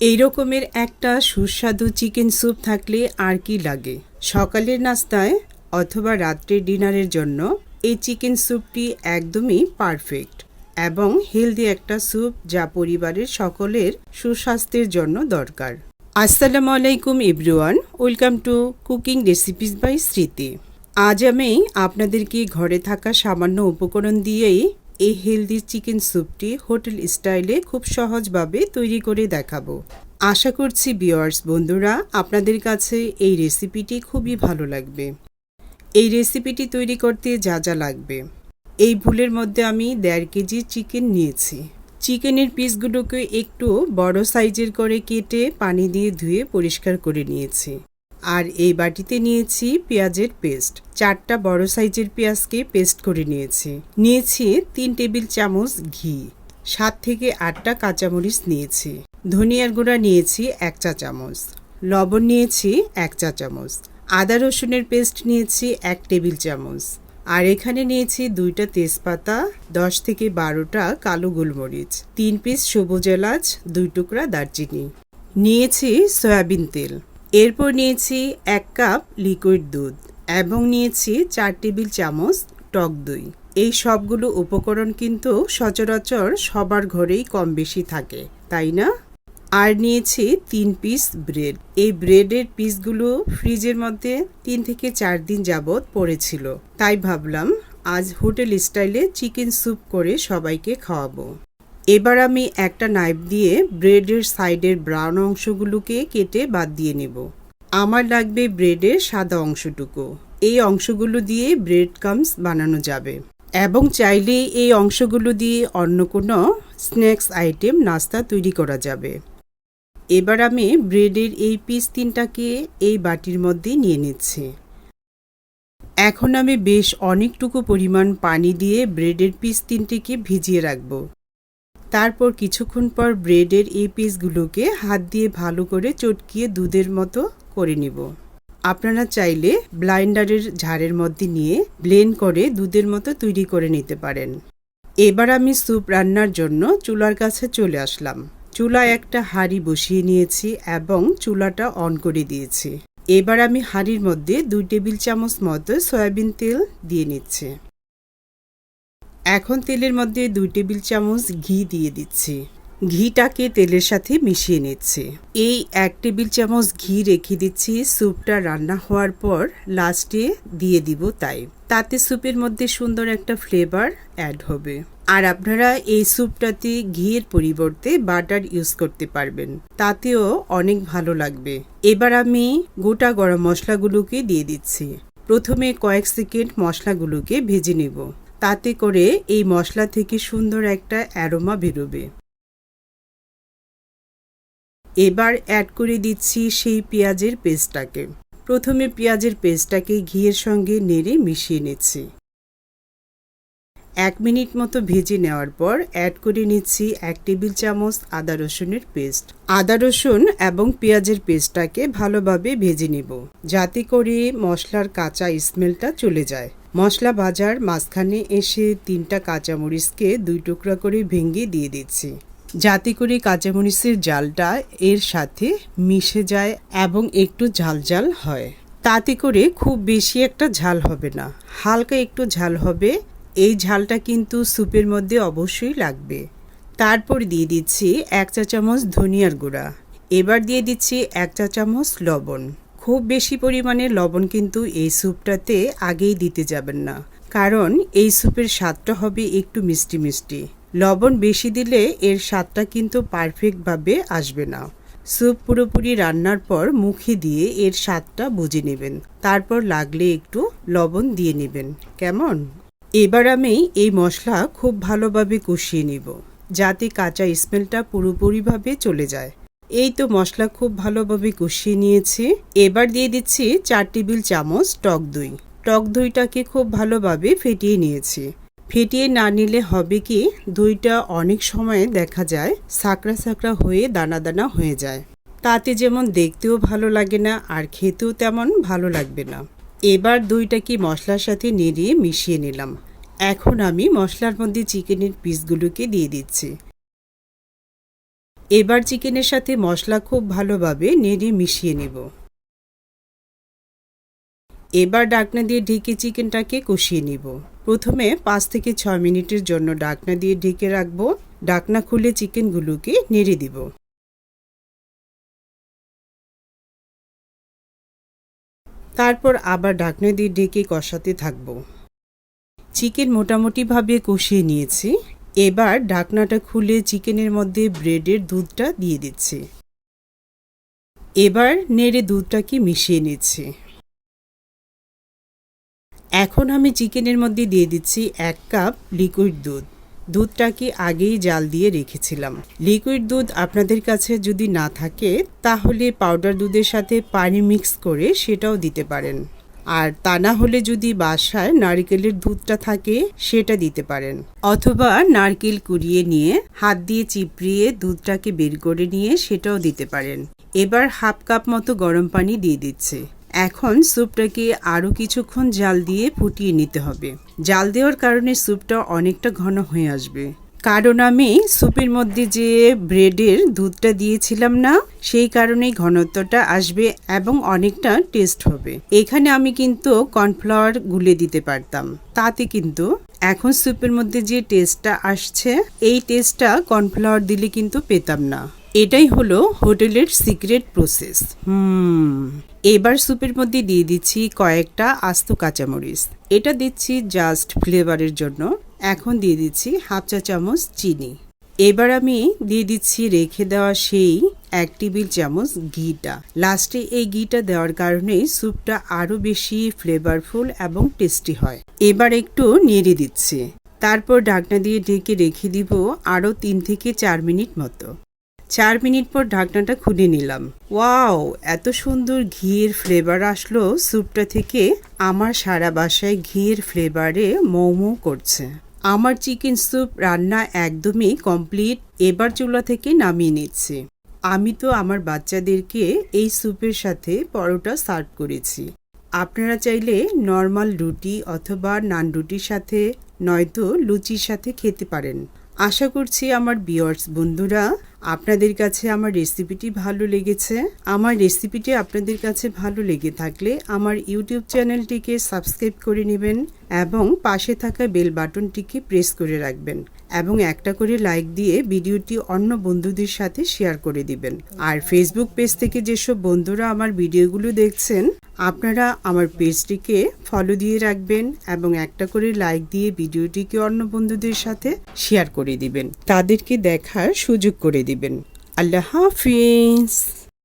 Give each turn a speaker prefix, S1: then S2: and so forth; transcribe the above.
S1: এই রকমের একটা সুস্বাদু চিকেন স্যুপ থাকলে আর কি লাগে? সকালের নাস্তায় অথবা রাত্রের ডিনারের জন্য এই চিকেন স্যুপটি একদমই পারফেক্ট এবং হেলদি একটা স্যুপ যা পরিবারের সকলের সুস্বাস্থ্যের জন্য দরকার। আসসালামু আলাইকুম everyone, welcome to cooking recipes by Smriti. আজ আমি আপনাদেরকে ঘরে থাকা সামান্য উপকরণ দিয়েই এই হেলদি চিকেন স্যুপটি হোটেল স্টাইলে খুব সহজভাবে তৈরি করে দেখাবো। আশা করছি বিয়ার্স বন্ধুরা, আপনাদের কাছে এই রেসিপিটি খুবই ভালো লাগবে। এই রেসিপিটি তৈরি করতে যা যা লাগবে। এই ভুলের মধ্যে আমি দেড় কেজি চিকেন নিয়েছি। চিকেনের পিসগুলোকে একটু বড় সাইজের করে কেটে পানি দিয়ে ধুয়ে পরিষ্কার করে নিয়েছি। আর এই বাটিতে নিয়েছি পেঁয়াজের পেস্ট। চারটা বড় সাইজের পেঁয়াজকে পেস্ট করে নিয়েছি। নিয়েছি তিন টেবিল চামচ ঘি। সাত থেকে আটটা কাঁচামরিচ নিয়েছি। ধনিয়ার গুঁড়া নিয়েছি এক চা চামচ। লবণ নিয়েছি এক চা চামচ। আদা রসুনের পেস্ট নিয়েছি এক টেবিল চামচ। আর এখানে নিয়েছি দুইটা তেজপাতা, দশ থেকে বারোটা কালো গোলমরিচ, তিন পিস সবুজ এলাচ, দুই টুকরা দারচিনি। নিয়েছি সয়াবিন তেল। এরপর নিয়েছি এক কাপ লিকুইড দুধ এবং নিয়েছি চার টেবিল চামচ টক দই। এই সবগুলো উপকরণ কিন্তু সচরাচর সবার ঘরেই কম বেশি থাকে, তাই না? আর নিয়েছি তিন পিস ব্রেড। এই ব্রেডের পিসগুলো ফ্রিজের মধ্যে তিন থেকে চার দিন যাবৎ পড়েছিল। তাই ভাবলাম, আজ হোটেল স্টাইলে চিকেন স্যুপ করে সবাইকে খাওয়াবো। এবার আমি একটা নাইফ দিয়ে ব্রেডের সাইডের ব্রাউন অংশগুলোকে কেটে বাদ দিয়ে নেব। আমার লাগবে ব্রেডের সাদা অংশটুকু। এই অংশগুলো দিয়ে ব্রেড কামস বানানো যাবে। এবং চাইলে এই অংশগুলো দিয়ে অন্য কোনো স্ন্যাক্স আইটেম নাস্তা তৈরি করা যাবে। এবার আমি ব্রেডের এই পিস তিনটাকে এই বাটির মধ্যে নিয়ে নিচ্ছি। এখন আমি বেশ অনেকটুকু পরিমাণ পানি দিয়ে ব্রেডের পিস তিনটিকে ভিজিয়ে রাখব। তারপর কিছুক্ষণ পর ব্রেডের এই পিসগুলোকে হাত দিয়ে ভালো করে চটকিয়ে দুধের মতো করে নিব। আপনারা চাইলে ব্লাইন্ডারের ঝাড়ের মধ্যে নিয়ে ব্লেন্ড করে দুধের মতো তৈরি করে নিতে পারেন। এবার আমি স্যুপ রান্নার জন্য চুলার কাছে চলে আসলাম। চুলায় একটা হাঁড়ি বসিয়ে নিয়েছি এবং চুলাটা অন করে দিয়েছি। এবার আমি হাঁড়ির মধ্যে দুই টেবিল চামচ মতো সয়াবিন তেল দিয়ে নিচ্ছি। এখন তেলের মধ্যে দুই টেবিল চামচ ঘি দিয়ে দিচ্ছি। ঘিটাকে তেলের সাথে মিশিয়ে নিচ্ছি। এই এক টেবিল চামচ ঘি রেখে দিচ্ছি। স্যুপটা রান্না হওয়ার পর লাস্টে দিয়ে দিব তাই। তাতে স্যুপের মধ্যে সুন্দর একটা ফ্লেভার অ্যাড হবে। আর আপনারা এই স্যুপটাতে ঘিয়ের পরিবর্তে বাটার ইউজ করতে পারবেন। তাতেও অনেক ভালো লাগবে। এবার আমি গোটা গরম মশলাগুলোকে দিয়ে দিচ্ছি। প্রথমে কয়েক সেকেন্ড মশলাগুলোকে ভেজে নেব। তাতে করে এই মশলা থেকে সুন্দর একটা অ্যারোমা বেরোবে। এবার অ্যাড করে দিচ্ছি সেই পেঁয়াজের পেস্টটাকে। প্রথমে পেঁয়াজের পেস্টটাকে ঘিয়ের সঙ্গে নেড়ে মিশিয়ে নিচ্ছি। এক মিনিট মতো ভেজে নেওয়ার পর অ্যাড করে নিচ্ছি এক টেবিল চামচ আদা রসুনের পেস্ট। আদা রসুন এবং পেঁয়াজের পেস্টটাকে ভালোভাবে ভেজে নেব, যাতে করে মশলার কাঁচা স্মেলটা চলে যায়। মশলা ভাজার মাঝখানে এসে তিনটা কাঁচামরিচকে দুই টুকরা করে ভেঙে দিয়ে দিচ্ছি। যাতে করে কাঁচামরিচের জালটা এর সাথে মিশে যায় এবং একটু ঝাল ঝাল হয়। তাতে করে খুব বেশি একটা ঝাল হবে না। হালকা একটু ঝাল হবে। এই ঝালটা কিন্তু স্যুপের মধ্যে অবশ্যই লাগবে। তারপর দিয়ে দিচ্ছি এক চা চামচ ধনিয়ার গুঁড়া। এবার দিয়ে দিচ্ছি এক চা চামচ লবণ। খুব বেশি পরিমাণে লবণ কিন্তু এই স্যুপটাতে আগেই দিতে যাবেন না। কারণ এই স্যুপের স্বাদটা হবে একটু মিষ্টি মিষ্টি। লবণ বেশি দিলে এর স্বাদটা কিন্তু পারফেক্টভাবে আসবে না। স্যুপ পুরোপুরি রান্নার পর মুখে দিয়ে এর স্বাদটা বুঝে নেবেন। তারপর লাগলে একটু লবণ দিয়ে নেবেন। কেমন? এবার আমি এই মশলা খুব ভালোভাবে কষিয়ে নিব। যাতে কাঁচা স্মেলটা পুরোপুরিভাবে চলে যায়। এই তো মশলা খুব ভালোভাবে কষিয়ে নিয়েছি। এবার দিয়ে দিচ্ছি চার টেবিল চামচ টক দই। টক দইটাকে খুব ভালোভাবে ফেটিয়ে নিয়েছি। ফেটিয়ে না নিলে হবে কি, দইটা অনেক সময় দেখা যায় সাকড়া সাকড়া হয়ে দানা দানা হয়ে যায়। তাতে যেমন দেখতেও ভালো লাগে না আর খেতেও তেমন ভালো লাগবে না। এবার দইটাকে মশলার সাথে নেড়িয়ে মিশিয়ে নিলাম। এখন আমি মশলার মধ্যে চিকেনের পিসগুলোকে দিয়ে দিচ্ছি। এবার চিকেনের সাথে মশলা খুব ভালোভাবে নেড়ে মিশিয়ে নেব। এবার ডাকনা দিয়ে ঢেকে চিকেনটাকে কষিয়ে নিব। প্রথমে পাঁচ থেকে ছয় মিনিটের জন্য ডাকনা দিয়ে ঢেকে রাখব। ডাকনা খুলে চিকেনগুলোকে নেড়ে দিব। তারপর আবার ঢাকনা দিয়ে ঢেকে কষাতে থাকব। চিকেন মোটামুটিভাবে কষিয়ে নিয়েছি। এবার ঢাকনাটা খুলে চিকেনের মধ্যে ব্রেডের দুধটা দিয়ে দিচ্ছি। এবার নেড়ে দুধটাকে মিশিয়ে নিচ্ছি। এখন আমি চিকেনের মধ্যে দিয়ে দিচ্ছি এক কাপ লিকুইড দুধ। দুধটাকে আগেই জাল দিয়ে রেখেছিলাম। লিকুইড দুধ আপনাদের কাছে যদি না থাকে, তাহলে পাউডার দুধের সাথে পানি মিক্স করে সেটাও দিতে পারেন। আর তা না হলে যদি বাসায় নারকেলের দুধটা থাকে, সেটা দিতে পারেন। অথবা নারকেল কুড়িয়ে নিয়ে, হাত দিয়ে চিপড়িয়ে দুধটাকে বের করে নিয়ে সেটাও দিতে পারেন। এবার হাফ কাপ মতো গরম পানি দিয়ে দিচ্ছে। এখন স্যুপটাকে আরও কিছুক্ষণ জাল দিয়ে ফুটিয়ে নিতে হবে। জাল দেওয়ার কারণে স্যুপটা অনেকটা ঘন হয়ে আসবে। কারণ আমি স্যুপের মধ্যে যে ব্রেডের দুধটা দিয়েছিলাম না, সেই কারণেই ঘনত্বটা আসবে এবং অনেকটা টেস্ট হবে। এখানে আমি কিন্তু কর্নফ্লাওয়ার গুলে দিতে পারতাম। তাতে কিন্তু এখন স্যুপের মধ্যে যে টেস্টটা আসছে, এই টেস্টটা কর্নফ্লাওয়ার দিলে কিন্তু পেতাম না। এটাই হলো হোটেলের সিক্রেট প্রসেস। হুম, এবার স্যুপের মধ্যে দিয়ে দিচ্ছি কয়েকটা আস্ত কাঁচামরিচ। এটা দিচ্ছি জাস্ট ফ্লেভারের জন্য। এখন দিয়ে দিচ্ছি হাফ চা চামচ চিনি। এবার আমি দিয়ে দিচ্ছি রেখে দেওয়া সেই এক টেবিল চামচ ঘিটা। লাস্টে এই ঘিটা দেওয়ার কারণে স্যুপটা আরও বেশি ফ্লেভারফুল এবং টেস্টি হয়। এবার একটু নেড়ে দিচ্ছি। তারপর ঢাকনা দিয়ে ঢেকে রেখে দিব আরও তিন থেকে চার মিনিট মতো। চার মিনিট পর ঢাকনাটা খুলে নিলাম। ওয়াও, এত সুন্দর ঘিয়ের ফ্লেভার আসলো। স্যুপটা থেকে আমার সারা বাসায় ঘিয়ের ফ্লেভারে মৌমৌ করছে। আমার চিকেন স্যুপ রান্না একদমই কমপ্লিট, এবার চুলা থেকে নামিয়ে নিচ্ছি। আমি তো আমার বাচ্চাদেরকে এই স্যুপের সাথে পরোটা সার্ভ করেছি। আপনারা চাইলে নর্মাল রুটি অথবা নান রুটির সাথে, নয়তো লুচির সাথে খেতে পারেন। আশা করছি আমার বিয়ার্স বন্ধুরা, আপনাদের কাছে আমার রেসিপিটি ভালো লেগেছে। আমার রেসিপিটি আপনাদের কাছে ভালো লেগে থাকলে আমার ইউটিউব চ্যানেলটিকে সাবস্ক্রাইব করে নেবেন। এবং পাশে থাকা বেল বাটনটিকে প্রেস করে রাখবেন এবং একটা করে লাইক দিয়ে ভিডিওটি অন্য বন্ধুদের সাথে শেয়ার করে দিবেন। আর ফেসবুক পেজ থেকে যেসব বন্ধুরা আমার ভিডিওগুলো দেখছেন, আপনারা আমার পেজটিকে ফলো দিয়ে রাখবেন এবং একটা করে লাইক দিয়ে ভিডিওটিকে অন্য বন্ধুদের সাথে শেয়ার করে দিবেন। তাদেরকে দেখার সুযোগ করে দিবেন। আল্লাহ হাফিজ!